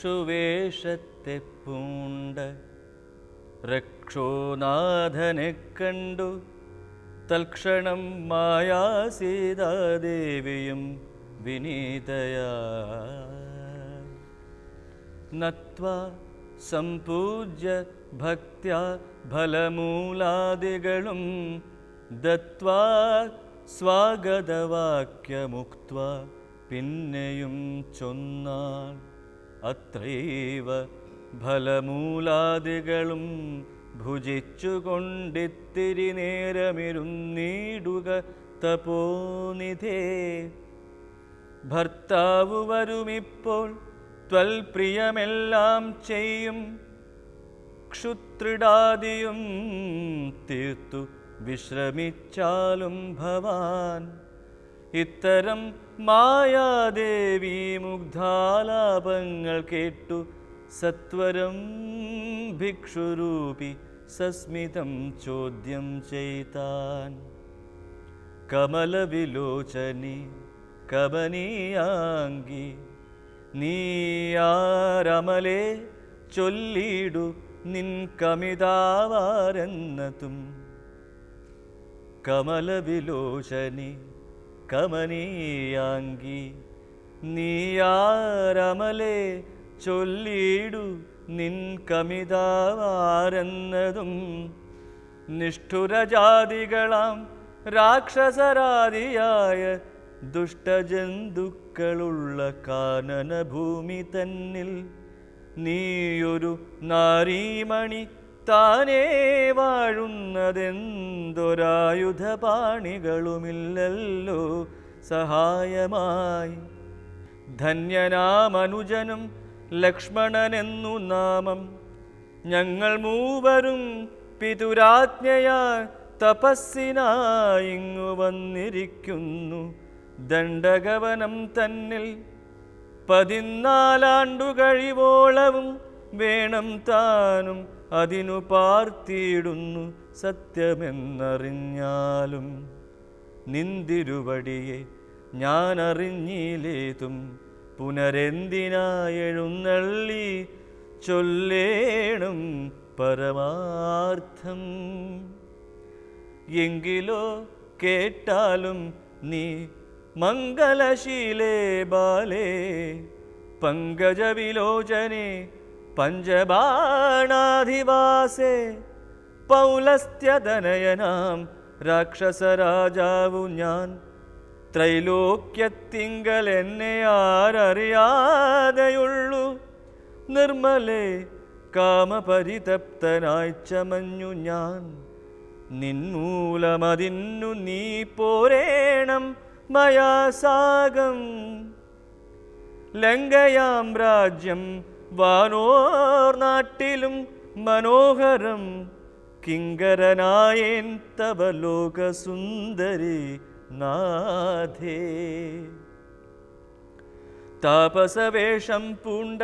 ഭിക്ഷുവേഷത്തെ പൂണ്ട രക്ഷോനാഥനെ കണ്ടു തൽക്ഷണം മായാസീതാദേവിയും വിനീതയാ നത്വാ സംപൂജ്യ ഭക്ത്യാ ഫലമൂലാദികളും ദത്വാ സ്വാഗതവാക്യമുക്ത പിന്നെയും ചൊന്നാൾ അത്രൈവ ഫലമൂലാദികളും ഭുജിച്ചുകൊണ്ടിത്തിരി നേരമിരുന്നീടുക തപോനിധേ. ഭർത്താവു വരുമിപ്പോൾ ത്വൽപ്രിയമെല്ലാം ചെയ്യും. ക്ഷുത്രിടാദിയും തീർത്തു വിശ്രമിച്ചാലും ഭവാൻ. ഇത്തരം മായാദേവി മുഗ്ധാലാപങ്ങൾ കേട്ടു. സത്വരം ഭിക്ഷുരൂപി സസ്മിതം ചോദ്യം ചെയ്താൻ. കമലവിലോചനി കമനീയാങ്കി നീയാരമലേ ചൊല്ലിടു നിൻ കമിതാവാരെന്നതും. കമലവിലോചനി കമനീയാങ്കി നീയാരമലെ ചൊല്ലിടു നിൻ കമിതാവാരെന്നതും. നിഷ്ഠുരജാതികളാം രാക്ഷസരാതിയായ ദുഷ്ടജന്തുക്കളുള്ള കാനനഭൂമി തന്നിൽ നീയൊരു നാരീമണി താനേ വാഴുന്നതെന്തൊരായുധപാണികളുമില്ലല്ലോ. സഹായമായി. ധന്യനാമനുജനും ലക്ഷ്മണനെന്നു നാമം. ഞങ്ങൾ മൂവരും പിതുരാജ്ഞയാ തപസ്സിനായിങ്ങു വന്നിരിക്കുന്നു. ദണ്ഡകവനം തന്നിൽ പതിനാലാണ്ടു കഴിവോളവും വേണം താനും. അതിനു പാർത്തിയിടുന്നു സത്യമെന്നറിഞ്ഞാലും നിന്തിരുവടിയെ അറിഞ്ഞിലേതും പുനരെന്തിനായെഴുന്നള്ളി ചൊല്ലേണം പരമാർത്ഥം. എങ്കിലോ കേട്ടാലും നീ മംഗലശീലേ ബാലേ പങ്കജവിലോചനെ പഞ്ചബാണാധിവാസേ പൗലസ്ത്യതനയനാം രാക്ഷസരാജാവു ഞാൻ. ത്രൈലോക്യത്തിങ്കൽ എന്നെ ആരറിയാതെയുള്ളു. നിർമ്മലേ കാമപരിതപ്തനായി ചമഞ്ഞു ഞാൻ. നിന്മൂലമതിന്നു നീ പോരേണം മയാസാഗം. ലങ്കയാം രാജ്യം വാനോർ നാട്ടിലും മനോഹരം കിങ്കരനായേൻ തവ ലോകസുന്ദരി നാഥേ. താപസവേഷം പൂണ്ട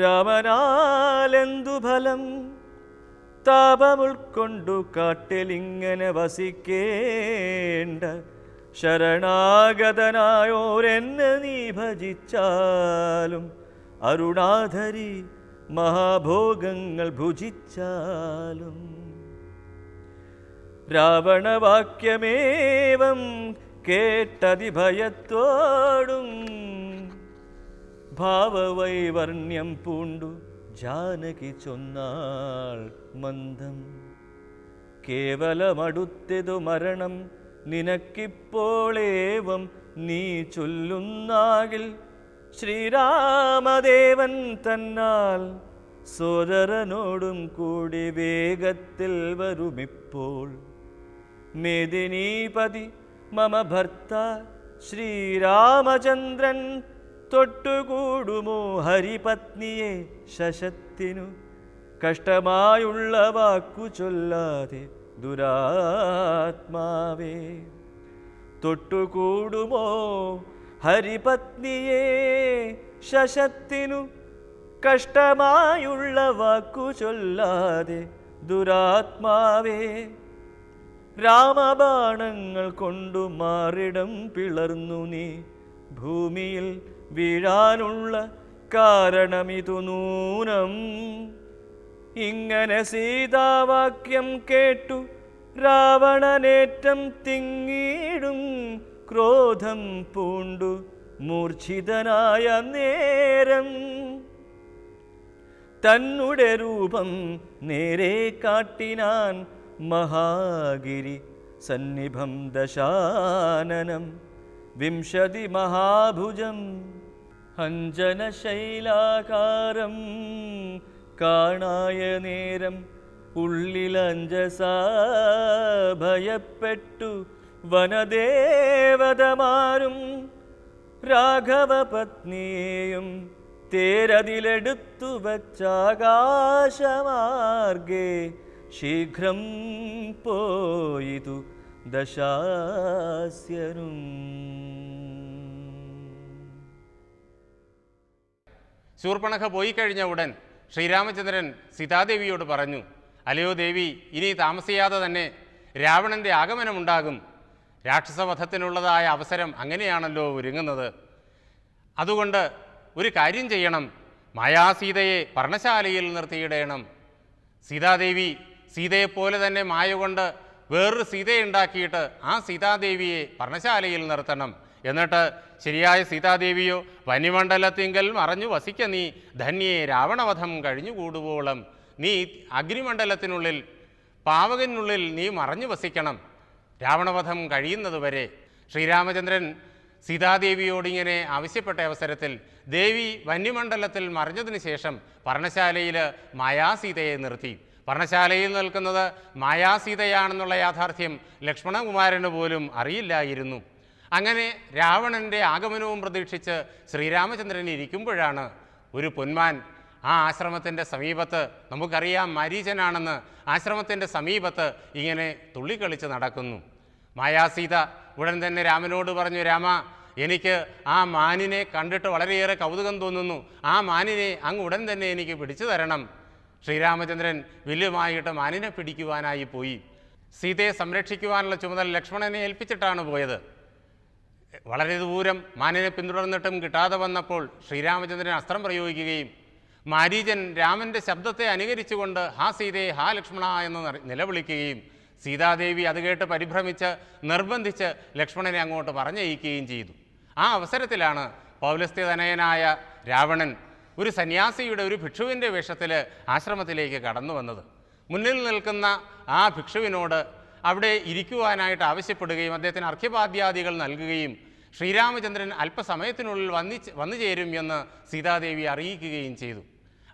രാമനാലെന്തു ഫലം? താപമുൾക്കൊണ്ടു കാട്ടിലിങ്ങനെ വസിക്കേണ്ട ശരണാഗതനായോരെന്നെ നീ ഭജിച്ചാലും അരുണാധരി മഹാഭോഗങ്ങൾ ഭുജിച്ചാലും രാവണവാക്യമേവം കേട്ടതിഭയത്തോടും ഭാവവൈവർണ്യം പൂണ്ടു ജാനകി ചൊന്നാൾ മന്ദം. കേവലമടുത്തതു മരണം നിനക്കിപ്പോളേവം നീ ചൊല്ലുന്നാകിൽ ശ്രീരാമദേവൻ തന്നാൽ സോദരനോടും കൂടി വേഗത്തിൽ വരുമിപ്പോൾ. മേദിനീപതി മമ ഭർത്ത ശ്രീരാമചന്ദ്രൻ തൊട്ടുകൂടുമോ ഹരിപത്നിയെ ശശത്തിനു? കഷ്ടമായുള്ള വാക്കു ചൊല്ലാതെ ദുരാത്മാവേ തൊട്ടുകൂടുമോ ഹരിപത്നിയെ ശശത്തിനു കഷ്ടമായുള്ള വാക്കു ചൊല്ലാതെ ദുരാത്മാവേ രാമബാണങ്ങൾ കൊണ്ടു മാറിടം പിളർന്നു നീ. ഭൂമിയിൽ വീഴാനുള്ള കാരണമിതു നൂനം. ഇങ്ങനെ സീതാവാക്യം കേട്ടു രാവണനേറ്റം തിങ്ങിടും ക്രോധം പൂണ്ടു മൂർച്ഛിതനായ നേരം. തന്നുടെ രൂപം നേരെ കാട്ടിനാൻ മഹാഗിരി സന്നിഭം ദശാനനം. വിംശതി മഹാഭുജം അഞ്ജനശൈലാകാരം കാണായ നേരം ഉള്ളിലഞ്ജസ ഭയപ്പെട്ടു വനദേവതമാരും രാഘവപത്നിയെയും തേരതിലെടുത്തു വച്ചാകാശമാർഗേ ശീഘ്രം പോയിതു ദശാസ്യനും ശൂർപ്പണഖ പോയി കഴിഞ്ഞ ഉടൻ ശ്രീരാമചന്ദ്രൻ സീതാദേവിയോട് പറഞ്ഞു അലയോ ദേവി ഇനി താമസിയാതെ തന്നെ രാവണന്റെ ആഗമനമുണ്ടാകും. രാക്ഷസവധത്തിനുള്ളതായ അവസരം അങ്ങനെയാണല്ലോ ഒരുങ്ങുന്നത്. അതുകൊണ്ട് ഒരു കാര്യം ചെയ്യണം. മായാസീതയെ പർണശാലയിൽ നിർത്തിയിടേണം. സീതാദേവി സീതയെപ്പോലെ തന്നെ മായ കൊണ്ട് വേറൊരു സീതയുണ്ടാക്കിയിട്ട് ആ സീതാദേവിയെ പർണശാലയിൽ നിർത്തണം. എന്നിട്ട് ശരിയായ സീതാദേവിയോ വനിമണ്ഡലത്തിങ്കൽ മറഞ്ഞു വസിക്ക നീ ധന്യെ രാവണവധം കഴിഞ്ഞുകൂടുവോളം. നീ അഗ്നിമണ്ഡലത്തിനുള്ളിൽ പാവകനുള്ളിൽ നീ മറഞ്ഞു വസിക്കണം. രാവണവധം കഴിയുന്നതുവരെ ശ്രീരാമചന്ദ്രൻ സീതാദേവിയോട് ഇങ്ങനെ ആവശ്യപ്പെട്ട അവസരത്തിൽ ദേവി വന്യമണ്ഡലത്തിൽ മറിഞ്ഞതിന് ശേഷം പർണശാലയിൽ മായാസീതയെ നിർത്തി. പർണശാലയിൽ നിൽക്കുന്നത് മായാസീതയാണെന്നുള്ള യാഥാർത്ഥ്യം ലക്ഷ്മണകുമാരന് പോലും അറിയില്ലായിരുന്നു. അങ്ങനെ രാവണന്റെ ആഗമനവും പ്രതീക്ഷിച്ച് ശ്രീരാമചന്ദ്രൻ ഇരിക്കുമ്പോഴാണ് ഒരു പൊന്മാൻ ആ ആശ്രമത്തിന്റെ സമീപത്ത് നമുക്കറിയാം മരീചനാണെന്ന് ആശ്രമത്തിന്റെ സമീപത്ത് ഇങ്ങനെ തുള്ളിക്കളിച്ച് നടക്കുന്നു. മായാസീത ഉടൻ തന്നെ രാമനോട് പറഞ്ഞു രാമ എനിക്ക് ആ മാനിനെ കണ്ടിട്ട് വളരെയേറെ കൗതുകം തോന്നുന്നു. ആ മാനിനെ അങ്ങ് ഉടൻ തന്നെ എനിക്ക് പിടിച്ചു തരണം. ശ്രീരാമചന്ദ്രൻ വില്ലുമായിട്ട് മാനിനെ പിടിക്കുവാനായി പോയി. സീതയെ സംരക്ഷിക്കുവാനുള്ള ചുമതല ലക്ഷ്മണനെ ഏൽപ്പിച്ചിട്ടാണ് പോയത്. വളരെ ദൂരം മാനിനെ പിന്തുടർന്നിട്ടും കിട്ടാതെ വന്നപ്പോൾ ശ്രീരാമചന്ദ്രൻ അസ്ത്രം പ്രയോഗിക്കുകയും മാരീചൻ രാമന്റെ ശബ്ദത്തെ അനുകരിച്ചുകൊണ്ട് ഹാ സീതേ ഹാ ലക്ഷ്മണ എന്ന് നിലവിളിക്കുകയും സീതാദേവി അത് കേട്ട് പരിഭ്രമിച്ച് നിർബന്ധിച്ച് ലക്ഷ്മണനെ അങ്ങോട്ട് പറഞ്ഞയക്കുകയും ചെയ്തു. ആ അവസരത്തിലാണ് പൗലസ്ത്യതനയനായ രാവണൻ ഒരു സന്യാസിയുടെ ഒരു ഭിക്ഷുവിന്റെ വേഷത്തിൽ ആശ്രമത്തിലേക്ക് കടന്നു വന്നത്. മുന്നിൽ നിൽക്കുന്ന ആ ഭിക്ഷുവിനോട് അവിടെ ഇരിക്കുവാനായിട്ട് ആവശ്യപ്പെടുകയും അദ്ദേഹത്തിന് അർഘ്യപാദ്യാദികൾ നൽകുകയും ശ്രീരാമചന്ദ്രൻ അല്പസമയത്തിനുള്ളിൽ വന്നി വന്നു ചേരും എന്ന് സീതാദേവി അറിയിക്കുകയും ചെയ്തു.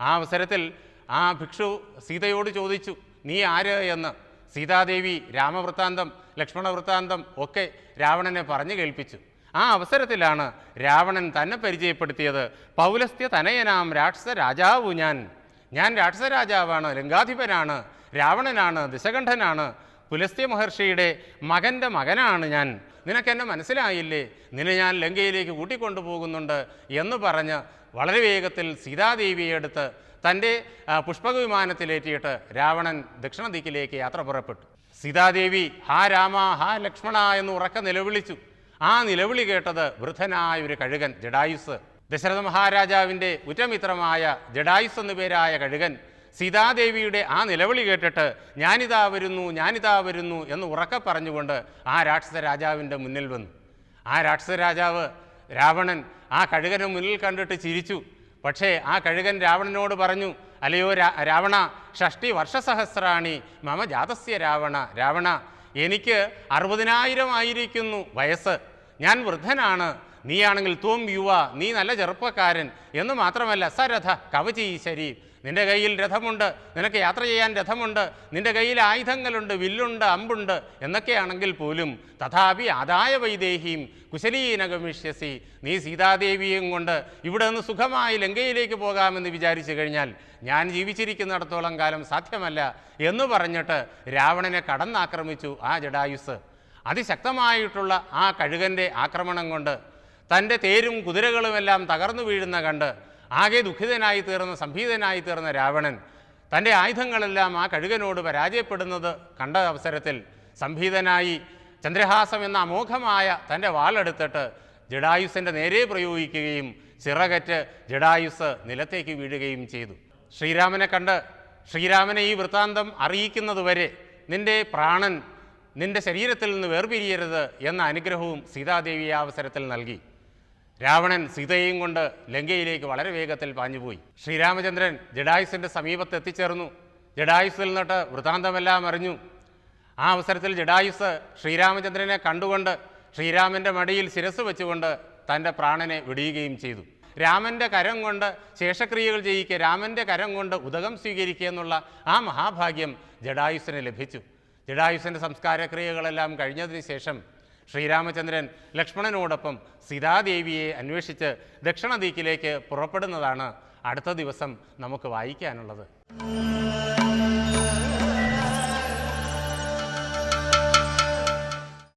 ആ അവസരത്തിൽ ആ ഭിക്ഷു സീതയോട് ചോദിച്ചു നീ ആര് എന്ന്? സീതാദേവി രാമവൃത്താന്തം ലക്ഷ്മണ വൃത്താന്തം ഒക്കെ രാവണനെ പറഞ്ഞു കേൾപ്പിച്ചു. ആ അവസരത്തിലാണ് രാവണൻ തന്നെ പരിചയപ്പെടുത്തിയത് പൗലസ്ത്യ തനയനാം രാക്ഷസ രാജാവു ഞാൻ. ഞാൻ രാക്ഷസ രാജാവാണ് ലങ്കാധിപനാണ് രാവണനാണ് ദിശകണ്ഠനാണ് പുലസ്ത്യ മഹർഷിയുടെ മകന്റെ മകനാണ് ഞാൻ. നിനക്കെന്നെ മനസ്സിലായില്ലേ? നിന്നെ ഞാൻ ലങ്കയിലേക്ക് കൂട്ടിക്കൊണ്ടുപോകുന്നുണ്ട് എന്ന് പറഞ്ഞ് വളരെ വേഗത്തിൽ സീതാദേവിയെ എടുത്ത് തന്റെ പുഷ്പക പുഷ്പകവിമാനത്തിലേറ്റിയിട്ട് രാവണൻ ദക്ഷിണ ദിക്കിലേക്ക് യാത്ര പുറപ്പെട്ടു. സീതാദേവി ഹാ രാമ ഹാ ലക്ഷ്മണ എന്ന് ഉറക്കെ നിലവിളിച്ചു. ആ നിലവിളി കേട്ടത് വൃദ്ധനായ ഒരു കഴുകൻ ജഡായുസ്. ദശരഥ മഹാരാജാവിന്റെ ഉറ്റമിത്രമായ ജഡായുസ് എന്നു പേരായ കഴുകൻ സീതാദേവിയുടെ ആ നിലവിളി കേട്ടിട്ട് ഞാനിതാ വരുന്നു ഞാനിതാ വരുന്നു എന്ന് ഉറക്കെ പറഞ്ഞുകൊണ്ട് ആ രാക്ഷസ രാജാവിന്റെ മുന്നിൽ വന്നു. ആ രാക്ഷസ രാജാവ് രാവണൻ ആ കഴുകനെ മുന്നിൽ കണ്ടിട്ട് ചിരിച്ചു. പക്ഷേ ആ കഴുകൻ രാവണനോട് പറഞ്ഞു അല്ലയോ രാവണ ഷഷ്ടി വർഷസഹസ്രാണി മമ ജാതസ്യ രാവണ രാവണ എനിക്ക് അറുപതിനായിരം ആയിരിക്കുന്നു വയസ്സ്. ഞാൻ വൃദ്ധനാണ്. നീയാണെങ്കിൽ തോം യുവ നീ നല്ല ചെറുപ്പക്കാരൻ എന്ന് മാത്രമല്ല സരഥ കവചി ശരീഫ് നിന്റെ കയ്യിൽ രഥമുണ്ട് നിനക്ക് യാത്ര ചെയ്യാൻ രഥമുണ്ട് നിന്റെ കയ്യിൽ ആയുധങ്ങളുണ്ട് വില്ലുണ്ട് അമ്പുണ്ട് എന്നൊക്കെയാണെങ്കിൽ പോലും തഥാപി ആദായ വൈദേഹിയും കുശലീനഗമിഷ്യസി നീ സീതാദേവിയും കൊണ്ട് ഇവിടെ നിന്ന് സുഖമായി ലങ്കയിലേക്ക് പോകാമെന്ന് വിചാരിച്ചു കഴിഞ്ഞാൽ ഞാൻ ജീവിച്ചിരിക്കുന്നിടത്തോളം കാലം സാധ്യമല്ല എന്ന് പറഞ്ഞിട്ട് രാവണനെ കടന്നാക്രമിച്ചു ആ ജഡായുസ്. അതിശക്തമായിട്ടുള്ള ആ കഴുകന്റെ ആക്രമണം കൊണ്ട് തന്റെ തേരും കുതിരകളുമെല്ലാം തകർന്നു വീഴുന്ന കണ്ട് ആകെ ദുഃഖിതനായി തീർന്ന സംഭീതനായി തീർന്ന രാവണൻ തന്റെ ആയുധങ്ങളെല്ലാം ആ കഴുകനോട് പരാജയപ്പെടുന്നത് കണ്ട അവസരത്തിൽ സംഭീതനായി ചന്ദ്രഹാസം എന്ന അമോഘമായ തന്റെ വാളെടുത്തിട്ട് ജഡായുസിന്റെ നേരെ പ്രയോഗിക്കുകയും ചിറകറ്റ് ജഡായുസ് നിലത്തേക്ക് വീഴുകയും ചെയ്തു. ശ്രീരാമനെ കണ്ട് ശ്രീരാമനെ ഈ വൃത്താന്തം അറിയിക്കുന്നതുവരെ നിന്റെ പ്രാണൻ നിന്റെ ശരീരത്തിൽ നിന്ന് വേർപിരിയരുത് എന്ന അനുഗ്രഹവും സീതാദേവി ആ അവസരത്തിൽ നൽകി. രാവണൻ സീതയെയും കൊണ്ട് ലങ്കയിലേക്ക് വളരെ വേഗത്തിൽ പാഞ്ഞുപോയി. ശ്രീരാമചന്ദ്രൻ ജഡായുസിന്റെ സമീപത്ത് എത്തിച്ചേർന്നു. ജഡായുസിൽ നിന്നിട്ട് വൃത്താന്തമെല്ലാം അറിഞ്ഞു. ആ അവസരത്തിൽ ജഡായുസ് ശ്രീരാമചന്ദ്രനെ കണ്ടുകൊണ്ട് ശ്രീരാമന്റെ മടിയിൽ ശിരസ് വെച്ചുകൊണ്ട് തന്റെ പ്രാണനെ വെടിയുകയും ചെയ്തു. രാമന്റെ കരം കൊണ്ട് ശേഷക്രിയകൾ ചെയ്യിക്കുക രാമന്റെ കരം കൊണ്ട് ഉദകം സ്വീകരിക്കുക എന്നുള്ള ആ മഹാഭാഗ്യം ജഡായുസിന് ലഭിച്ചു. ജഡായുസിന്റെ സംസ്കാരക്രിയകളെല്ലാം കഴിഞ്ഞതിന് ശേഷം ശ്രീരാമചന്ദ്രൻ ലക്ഷ്മണനോടൊപ്പം സീതാദേവിയെ അന്വേഷിച്ച് ദക്ഷിണദീക്കിലേക്ക് പുറപ്പെടുന്നതാണ് അടുത്ത ദിവസം നമുക്ക് വായിക്കാനുള്ളത്.